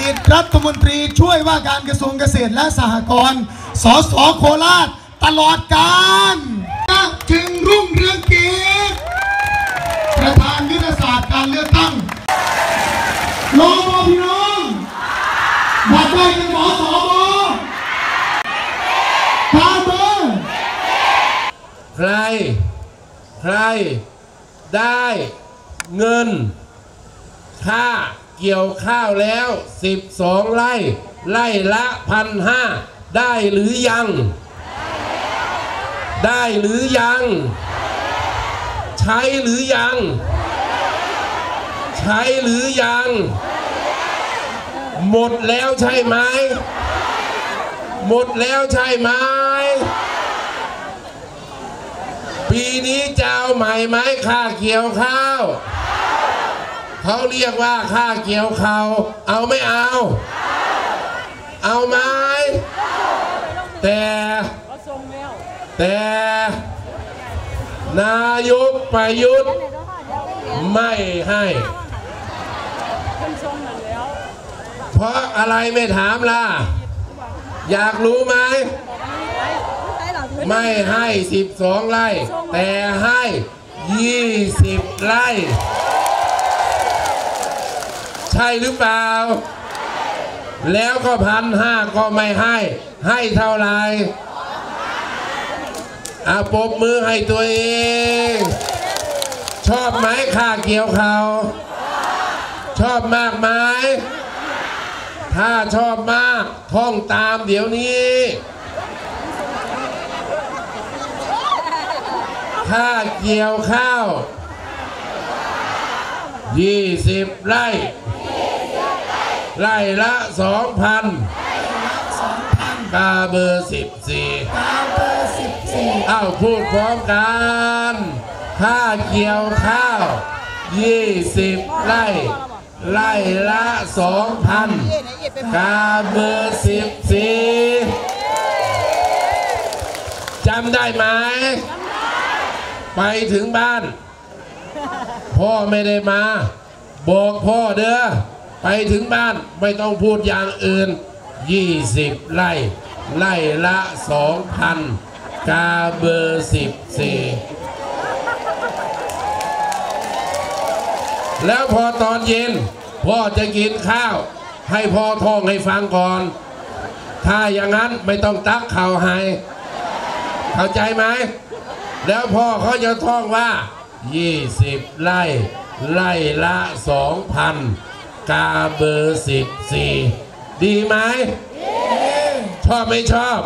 ดีตรัฐมนตรีช่วยว่าการกระทรวงเกษตรและสหกรณ์ สสโคราชตลอดกาลถึงรุ่งเรืองกิจประธานยุทธศาสตร์การเลือกตั้งรอมอพี่น้องบัตรได้เป็นหมอสอบอพาเบอร์ใคร ใคร ได้เงิน ค่า เกี่ยวข้าวแล้ว 12 ไร่ ไร่ละพันห้าได้หรือยัง ได้หรือยัง ใช้หรือยัง ใช้หรือยัง หมดแล้วใช่ไหม หมดแล้วใช่ไหม ปีนี้จะเอาใหม่ไหมค่าเกี่ยวข้าว เขาเรียกว่าค่าเกี่ยวเขาเอาไม่เอา เอาไหมแต่ แต่นายกประยุทธ์ไม่ให้ เพราะอะไรไม่ถามล่ะ อยากรู้ไหม ไม่ให้ 12 ไร่ แต่ให้ 20 ไร่ ช่หรือเปล่า แล้วก็พันห้าก็ไม่ให้ ให้เท่าไหร่อาปบมือให้ตัวเอง ชอบไหมค่าเกี่ยวเขาวชอบมากไหมถ้าชอบมากท่องตามเดี๋ยวนี้ค่าเกี่ยวข้าว ยี่สิบไร่ ไร่ละสองพันกาเบอร์สิบสี่เอ้าพูดพร้อมกันค่าเกี่ยวข้าวยี่สิบไร่ ไร่ละสองพันกาเบอร์สิบสี่จำได้ไหม ไปถึงบ้าน พ่อไม่ได้มา บอกพ่อเด้อไปถึงบ้านไม่ต้องพูดอย่างอื่น 20 ไร่ ไร่ละ 2,000 กาเบอร์14 แล้วพอตอนเย็น พ่อจะกินข้าว ให้พ่อท่องให้ฟังก่อน ถ้าอย่างนั้นไม่ต้องตักข่าวให้ เข้าใจไหม แล้วพ่อเขาจะท่องว่า 20 ไร่ ไร่ละ 2,000 กาเบอร์ 14 ดีไหม ชอบไม่ชอบ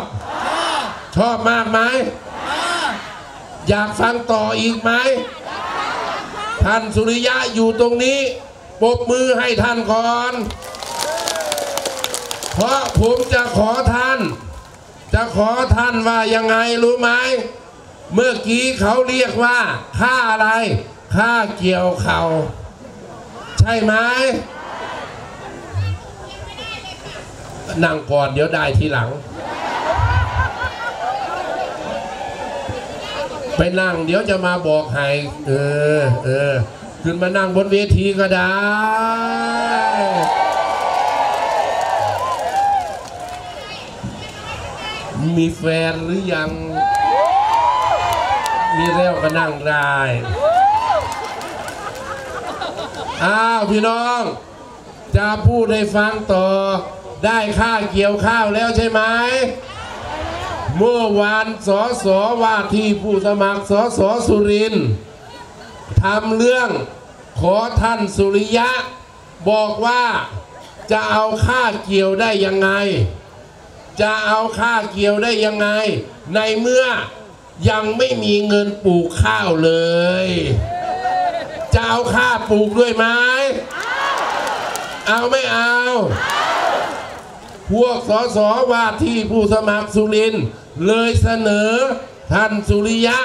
ชอบมากไหม อยากฟังต่ออีกไหม ท่านสุริยะอยู่ตรงนี้ปรบมือให้ท่านก่อน เพราะผมจะขอท่าน จะขอท่านว่ายังไงรู้ไหม เมื่อกี้เขาเรียกว่าค่าอะไร ค่าเกี่ยวเขาใช่ไหมนั่งก่อนเดี๋ยวได้ทีหลัง ไปนั่งเดี๋ยวจะมาบอกให้เออเออขึ้นมานั่งบนเวทีก็ได้ มีแฟนหรือยัง มีแล้วก็นั่งได้อ้าวพี่น้อง จะพูดให้ฟังต่อ ได้ค่าเกี่ยวข้าวแล้วใช่ไหมเมื่อวานสอสอว่าที่ผู้สมัครสอสอสุรินทำเรื่องขอท่านสุริยะ บอกว่าจะเอาค่าเกี่ยวได้ยังไง จะเอาค่าเกี่ยวได้ยังไง ในเมื่อ ยังไม่มีเงินปลูกข้าวเลย จะเอาค่าปลูกด้วยไหมเอาไม่เอา พวกสสว่าที่ผู้สมัครสุรินเลยเสนอท่านสุริยะ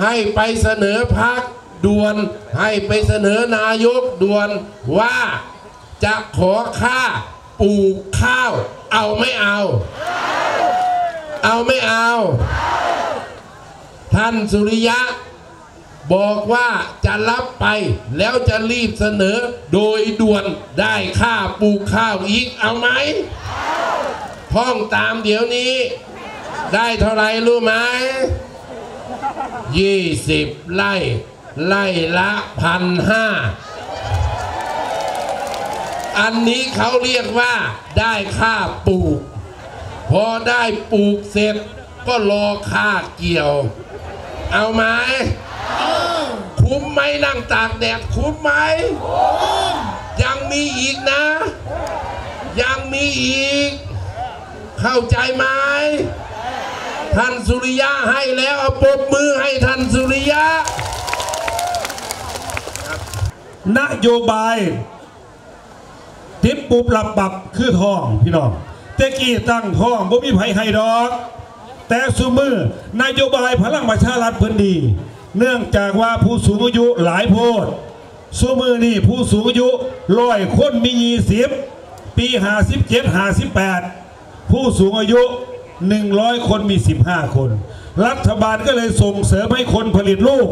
ให้ไปเสนอพักด่วน ให้ไปเสนอนายกด่วนว่าจะขอค่าปลูกข้าว เอาไม่เอา เอาไม่เอา ท่านสุริยะ บอกว่าจะรับไปแล้วจะรีบเสนอโดยด่วนได้ค่าปลูกข้าวอีกเอาไหมท่องตามเดี๋ยวนี้ ได้เท่าไหรรู้ไหมยี่สิบไร่ไร่ละพันห้าอันนี้เขาเรียกว่าได้ค่าปลูก พอได้ปลูกเสร็จก็รอค่าเกี่ยว เอาไหมคุ้มไหมนั่งตากแดดคุ้มไหม ยังมีอีกนะ ยังมีอีก เข้าใจไหมท่านสุริยะให้แล้วเอาปรบมือให้ท่านสุริยะ นโยบายติดปุบหลับปับคือทองพี่น้องแต่กี้ตั้งทองบ่มีไผให้ดอก แต่สุมือนโยบายพลังประชารัฐพิ่นดี เนื่องจากว่าผู้สูงอายุหลายโพดสุมือนี่ผู้สูงอายุร้อยคนมียี่สิบปีห้าสิบเจ็ดห้าสิบแปดผู้สูงอายุ100คนมี15คน รัฐบาลก็เลยส่งเสริมให้คนผลิตลูก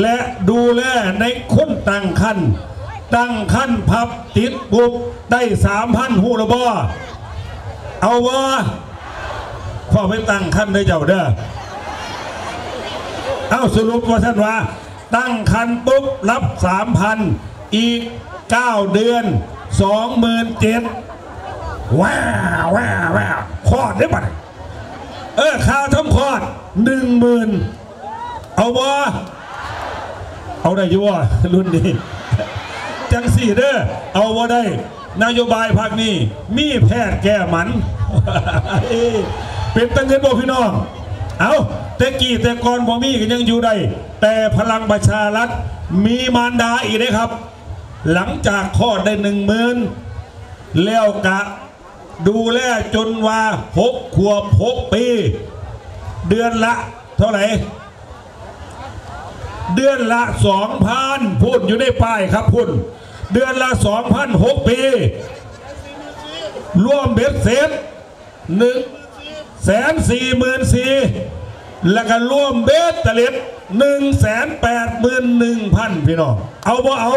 และดูแลในคนตั้งคันตั้งคันพับติดปุบได้สามพันหูระบอเอาวะ พ่อไปตั้งคันได้เจ้าเด้อเอาสรุปว่าท่านว่า ตั้งคันปุ๊บรับสามพันอีกเก้าเดือนสองหมื่นเจ็ดว้าวว้าวว้าวคลอดได้ปะเนี่ยเออค่าทำคลอดหนึ่งหมื่นเอาวะเอาได้ยั่วรุ่นนี้ จังสี่เด้อเอาว่ได้ นโยบายภาคนี้ มีแพทย์แก้มัน เป็นตั้งเงินบ่พี่น้อง เอาแต่กี่แต่ก่อนบ่มีก็ยังอยู่ได้แต่พลังประชารัฐมีมารดาอีกนะครับ หลังจากคลอดได้หนึ่งหมื่นแล้วกะดูแลจนว่าหกขวบหกปี เดือนละ เท่าไหร่เดือนละสองพันพูดอยู่ในป้ายครับพุ่นเดือนละสองพันหกปี รวมเบ็ดเสร็จหนึ่ง แสนสี่หมื่นสี่แล้วก็รวมเบ็ดเตล็ดหนึ่งแสนแปดหมื่นหนึ่งพันพี่น้อง เอาบ่เอา